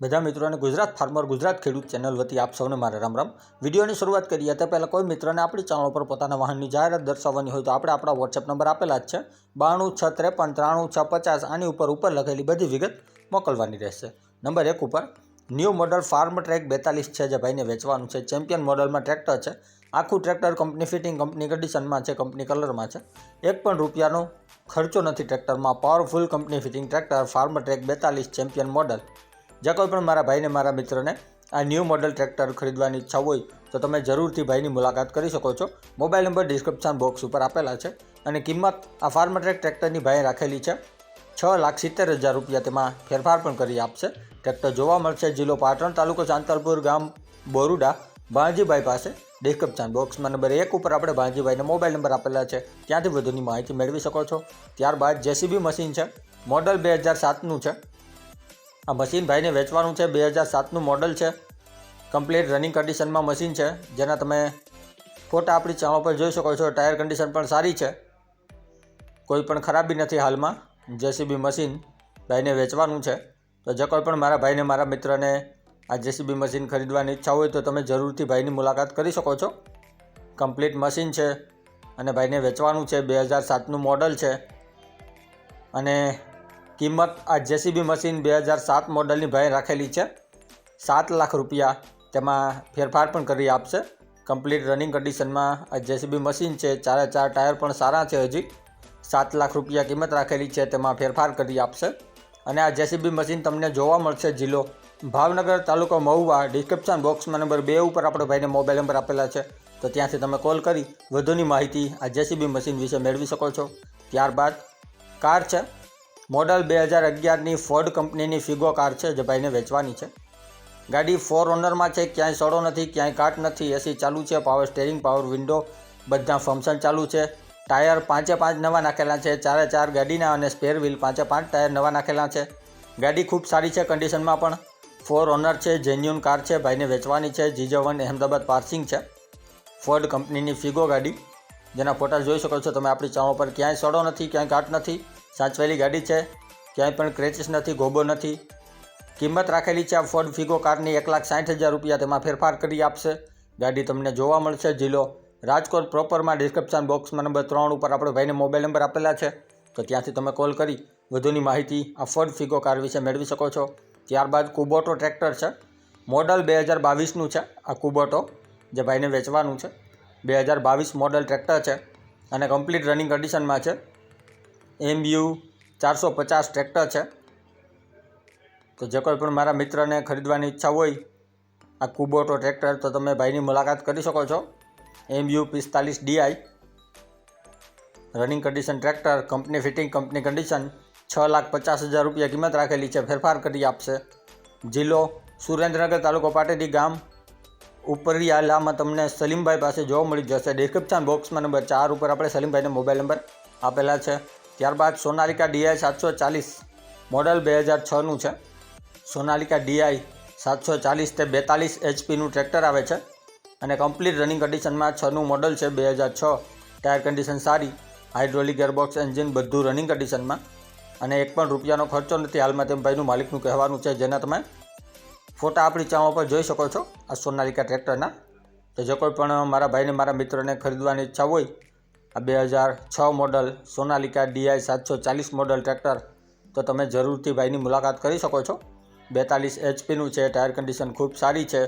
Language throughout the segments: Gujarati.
બધા મિત્રોને ગુજરાત ફાર્મર ગુજરાત ખેડૂત ચેનલ વતી આપ સૌને મારા રામ રામ. વિડીયોની શરૂઆત કરીએ તે પહેલાં કોઈ મિત્રને આપણી ચેનલ પર પોતાના વાહનની જાહેરાત દર્શાવવાની હોય તો આપણે આપણા વોટ્સએપ નંબર આપેલા જ છે. બાણું છ ત્રેપન ત્રાણું છ પચાસ આની ઉપર ઉપર લખેલી બધી વિગત મોકલવાની રહેશે. નંબર એક ઉપર, ન્યૂ મોડલ ફાર્મ ટ્રેક બેતાલીસ છે જે ભાઈને વેચવાનું છે. ચેમ્પિયન મોડલમાં ટ્રેક્ટર છે. આખું ટ્રેક્ટર કંપની ફિટિંગ, કંપની કન્ડિશનમાં છે, કંપની કલરમાં છે. એક પણ રૂપિયાનો ખર્ચો નથી ટ્રેક્ટરમાં. Powerful company fitting tractor Farmtrac બેતાલીસ ચેમ્પિયન મોડલ. જે કોઈ પણ મારા ભાઈને મારા મિત્રને આ ન્યૂ મોડલ ટ્રેક્ટર ખરીદવાની ઈચ્છા હોય, તો તમે જરૂરથી ભાઈની મુલાકાત કરી શકો છો. મોબાઈલ નંબર ડિસ્ક્રિપ્શન બોક્સ ઉપર આપેલા છે અને કિંમત આ ફાર્મટ્રેક ટ્રેક્ટરની ભાઈએ રાખેલી છે. છ લાખ સિત્તેર હજાર રૂપિયા તેમાં ફેરફાર પણ કરી આપશે. ટ્રેક્ટર જોવા મળશે જિલ્લો પાટણ તાલુકો ચાંતલપુર ગામ બોરુડા. ભાણજીભાઈ પાસે ડિસ્ક્રિપ્શન બોક્સમાં નંબર એક ઉપર આપણે ભાણજીભાઈને મોબાઈલ નંબર આપેલા છે. ત્યાંથી વધુની માહિતી મેળવી શકો છો. ત્યારબાદ જેસીબી મશીન છે. મોડલ બે હજાર સાતનું છે. આ મશીન ભાઈને વેચવાનું છે, બે હજાર સાતનું મોડલ છે. કમ્પ્લીટ રનિંગ કન્ડિશનમાં મશીન છે, જેના તમે ફોટા આપણી ચેનલ પર જોઈ શકો છો. ટાયર કન્ડિશન પણ સારી છે. કોઈ પણ ખરાબી નથી હાલમાં. જેસીબી મશીન ભાઈને વેચવાનું છે. તો જે કોઈ પણ મારા ભાઈને, મારા મિત્રને આ જેસીબી મશીન ખરીદવાની ઈચ્છા હોય તો તમે જરૂરથી ભાઈની મુલાકાત કરી શકો છો. કમ્પ્લીટ મશીન છે અને ભાઈને વેચવાનું છે, બે હજાર સાતનું મોડલ છે. અને કિંમત આ જેસીબી મશીન બે હજાર સાત મોડલની ભાઈ રાખેલી છે. સાત લાખ રૂપિયા તેમાં ફેરફાર પણ કરી આપશે. કમ્પ્લીટ રનિંગ કન્ડિશનમાં આ જેસીબી મશીન છે, ચારે ચાર ટાયર પણ સારા છે હજી. સાત લાખ રૂપિયા કિંમત રાખેલી છે, તેમાં ફેરફાર કરી આપશે. અને આ જેસીબી મશીન તમને જોવા મળશે જિલ્લો ભાવનગર તાલુકો મહુવા. ડિસ્ક્રિપ્શન બોક્સમાં નંબર બે ઉપર આપણો ભાઈને મોબાઈલ નંબર આપેલા છે. તો ત્યાંથી તમે કોલ કરી, વધુની માહિતી આ જેસીબી મશીન વિશે મેળવી શકો છો. ત્યારબાદ કાર છે. મોડલ બે હજાર અગિયારની ફોર્ડ કંપનીની ફિગો કાર છે જે ભાઈને વેચવાની છે. ગાડી ફોર ઓનરમાં છે, ક્યાંય સડો નથી, ક્યાંય કાટ નથી એસી ચાલુ છે પાવર સ્ટેરિંગ પાવર વિન્ડો બધા ફંક્શન ચાલુ છે. ટાયર પાંચે પાંચ નવા નાખેલા છે, ચારે ચાર ગાડીના અને સ્પેર વ્હીલ પાંચે પાંચ ટાયર નવા નાખેલા છે. ગાડી ખૂબ સારી છે કન્ડિશનમાં પણ. ફોર ઓનર છે જેન્યુન કાર છે, ભાઈને વેચવાની છે જીજો વન અહેમદાબાદ પાર્સિંગ છે. ફોર્ડ કંપનીની ફિગો ગાડી. જેના ફોટા જોઈ શકો છો તમે આપણી ચાવો પર. ક્યાંય સડો નથી, ક્યાંય કાટ નથી. સાચવેલી ગાડી છે, ક્યાંય પણ ક્રેચિસ નથી, ગોબો નથી. કિંમત રાખેલી છે આ ફોર્ડ ફિગો કારની એક લાખ સાઠ હજાર રૂપિયા. તેમાં ફેરફાર કરી આપશે. ગાડી તમને જોવા મળશે. જિલ્લો રાજકોટ પ્રોપરમાં ડિસ્ક્રિપ્શન બોક્સમાં નંબર ત્રણ ઉપર આપણે ભાઈને મોબાઈલ નંબર આપેલા છે. તો ત્યાંથી તમે કોલ કરી, વધુની માહિતી આ ફોર્ડ ફિગો કાર વિશે મેળવી શકો છો. ત્યારબાદ કુબોટો ટ્રેક્ટર છે. મોડલ બે હજાર બાવીસનું છે. આ કુબોટો જે ભાઈને વેચવાનું છે. બે હજાર બાવીસ મોડલ ટ્રેક્ટર છે. અને કમ્પ્લીટ રનિંગ કન્ડિશનમાં છે. એમયુ ચારસો પચાસ ટ્રેક્ટર છે. તો જે કોઈ પણ મારા મિત્રને ખરીદવાની ઈચ્છા હોય, આ કુબોટો ટ્રેક્ટર, તો તમે ભાઈની મુલાકાત કરી શકો છો. એમયુ પિસ્તાલીસ DI running condition tractor, company fitting, company condition, છ લાખ પચાસ હજાર રૂપિયા કિંમત રાખેલી છે, ફેરફાર કરી આપશે. જિલ્લો સુરેન્દ્રનગર તાલુકો પાટેડી ગામ, ઉપરી આલામાં તમને સલીમભાઈ પાસે જોવા મળી જશે. ડિસ્ક્રિપ્શન બોક્સમાં નંબર ચાર ઉપર આપણે સલીમભાઈનો મોબાઈલ નંબર આપેલા છે. ત્યારબાદ સોનાલિકા ડીઆઈ સાતસો ચાલીસ, મોડલ બે હજાર છનું છે. સોનાલિકા ડીઆઈ સાતસો ચાલીસ તે બેતાલીસ એચપીનું ટ્રેક્ટર આવે છે અને કમ્પ્લીટ રનિંગ કન્ડિશનમાં છનું મોડલ છે બે હજાર છ. ટાયર કન્ડિશન સારી, હાઇડ્રોલિક ગેરબોક્સ એન્જિન બધું રનિંગ કન્ડિશનમાં અને એક પણ રૂપિયાનો ખર્ચો નથી હાલમાં તેમ ભાઈનું માલિકનું કહેવાનું છે જેના તમે ફોટા આપણી ચાવા પર જોઈ શકો છો આ સોનાલિકા ટ્રેક્ટરના. તો જો કોઈ પણ મારા ભાઈને, મારા મિત્રને ખરીદવાની ઈચ્છા હોય આ બે હજાર છ મોડલ સોનાલિકા ડીઆઈ સાતસો ચાલીસ મોડલ ટ્રેક્ટર તો તમે જરૂરથી ભાઈની મુલાકાત કરી શકો છો. બેતાલીસ એચપીનું છે ટાયર કન્ડિશન ખૂબ સારી છે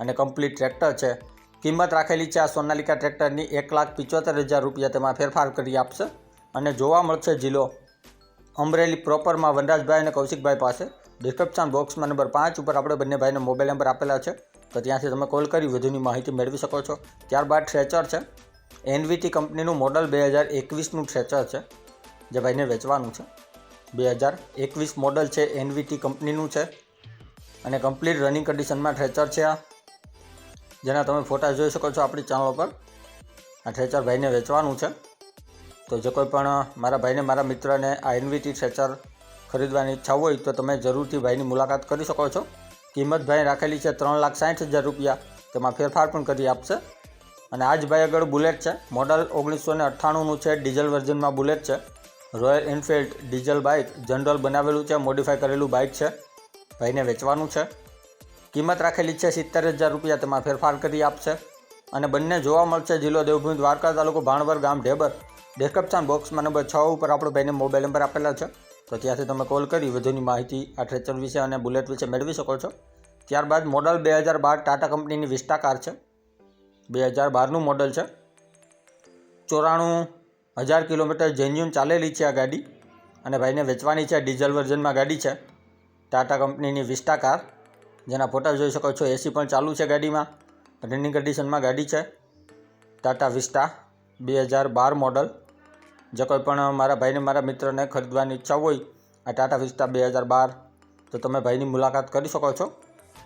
અને કમ્પ્લીટ ટ્રેક્ટર છે. કિંમત રાખેલી છે આ સોનાલિકા ટ્રેક્ટરની એક લાખ પિચોતેર હજાર રૂપિયા તેમાં ફેરફાર કરી આપશે. અને જોવા મળશે જિલ્લો અમરેલી પ્રોપરમાં વનરાજભાઈ અને કૌશિકભાઈ પાસે. ડિસ્ક્રિપ્શન બોક્સમાં નંબર પાંચ ઉપર આપણે બંને ભાઈને મોબાઈલ નંબર આપેલા છે. તો ત્યાંથી તમે કોલ કરી વધુની માહિતી મેળવી શકો છો. ત્યારબાદ ટ્રેચર છે. એનવીટી કંપનીનું મોડલ બે હજાર એકવીસનું ટ્રેચર છે, જે ભાઈને વેચવાનું છે. બે હજાર એકવીસ મોડલ છે એનવીટી કંપનીનું છે અને કમ્પ્લીટ રનિંગ કન્ડિશનમાં ટ્રેચર છે આ. જેના તમે ફોટા જોઈ શકો છો આપણી ચેનલ પર. આ ટ્રેચર ભાઈને વેચવાનું છે. તો જે કોઈ પણ મારા ભાઈને, મારા મિત્રને આ એનવીટી ટ્રેચર ખરીદવાની ઈચ્છા હોય તો તમે જરૂરથી ભાઈની મુલાકાત કરી શકો છો. કિંમત ભાઈ રાખેલી છે ત્રણ લાખ સાઠ હજાર રૂપિયા. તેમાં ફેરફાર પણ કરી આપશે. અને આ જ ભાઈ આગળ બુલેટ છે. મોડલ ઓગણીસો ને અઠ્ઠાણુંનું છે, ડીઝલ વર્ઝનમાં બુલેટ છે. Royal Enfield diesel bike general બનાવેલું છે મોડિફાઈ કરેલું બાઇક છે. ભાઈને વેચવાનું છે. કિંમત રાખેલી છે સિત્તેર હજાર રૂપિયા, તેમાં ફેરફાર કરી આપશે. અને બંને જોવા મળશે જિલ્લો દેવભૂમિ દ્વારકા તાલુકો ભાણવર ગામ ઢેબર. ડિસ્ક્રિપ્શન બોક્સમાં નંબર છ ઉપર આપણો ભાઈને મોબાઈલ નંબર આપેલા છે. તો ત્યાંથી તમે કોલ કરી, વધુની માહિતી આ ટ્રેચર વિશે અને બુલેટ વિશે મેળવી શકો છો. ત્યારબાદ મોડલ બે હજાર બાર ટાટા કંપનીની વિસ્ટા કાર છે. બે હજાર બારનું મોડલ છે. ચોરાણું હજાર કિલોમીટર જેન્યુન ચાલેલી છે આ ગાડી. અને ભાઈને વેચવાની છે ડીઝલ વર્ઝનમાં ગાડી છે. ટાટા કંપનીની વિસ્ટા કાર. જેના ફોટા જોઈ શકો છો, એસી પણ ચાલુ છે ગાડીમાં. રનિંગ કન્ડિશનમાં ગાડી છે. ટાટા વિસ્ટા બે હજાર બાર મોડલ. જે કોઈ પણ મારા ભાઈને મારા મિત્રને ખરીદવાની ઈચ્છા હોય, આ ટાટા વિસ્ટા બે હજાર બાર, તો તમે ભાઈની મુલાકાત કરી શકો છો.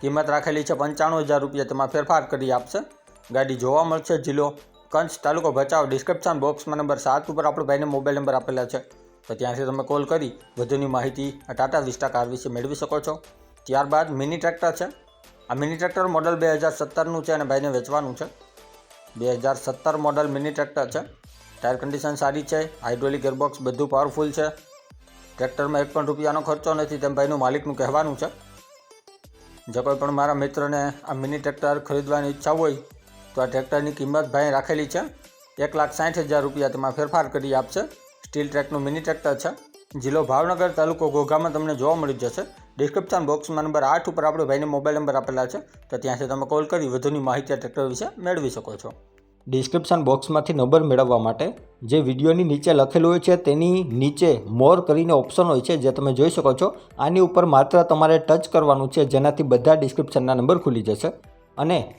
કિંમત રાખેલી છે પંચાણું હજાર રૂપિયા. તેમાં ફેરફાર કરી આપશે. ગાડી જોવા મળશે, જિલ્લો કંચ તાલુકો ભચાઉ. ડિસ્ક્રિપ્શન બોક્સમાં નંબર સાત ઉપર આપણો ભાઈને મોબાઈલ નંબર આપેલા છે. તો ત્યાંથી તમે કોલ કરી, વધુની માહિતી આ ટાટા વિસ્ટા કાર વિશે મેળવી શકો છો. ત્યારબાદ મિની ટ્રેક્ટર છે. આ મિની ટ્રેક્ટર મોડલ બે હજાર સત્તરનું છે અને ભાઈને વેચવાનું છે. બે હજાર સત્તર મોડલ મિની ટ્રેક્ટર છે. ટાયર કન્ડિશન સારી છે હાઇડ્રોલિક ગેરબોક્સ બધું પાવરફુલ છે. ટ્રેક્ટરમાં એક પણ રૂપિયાનો ખર્ચો નથી, તેમ ભાઈનું માલિકનું કહેવાનું છે. જો કોઈ પણ મારા મિત્રને આ મિની ટ્રેક્ટર ખરીદવાની ઈચ્છા હોય તો આ ટ્રેક્ટરની કિંમત ભાઈ રાખેલી છે. એક લાખ સાઠ હજાર રૂપિયા તેમાં ફેરફાર કરી આપશે સ્ટીલ ટ્રેકનું મિની ટ્રેક્ટર છે. જિલ્લો ભાવનગર તાલુકો ઘોઘામાં તમને જોવા મળી જશે. ડિસ્ક્રિપ્શન બોક્સમાં નંબર આઠ ઉપર આપણે ભાઈને મોબાઈલ નંબર આપેલા છે. તો ત્યાંથી તમે કોલ કરી વધુની માહિતી ટ્રેક્ટર વિશે મેળવી શકો છો. ડિસ્ક્રિપ્શન બોક્સમાંથી નંબર મેળવવા માટે જે વિડીયોની નીચે લખેલું હોય છે તેની નીચે મોર કરીને ઓપ્શન હોય છે જે તમે જોઈ શકો છો. આની ઉપર માત્ર તમારે ટચ કરવાનું છે જેનાથી બધા ડિસ્ક્રિપ્શનના નંબર ખુલી જશે. અને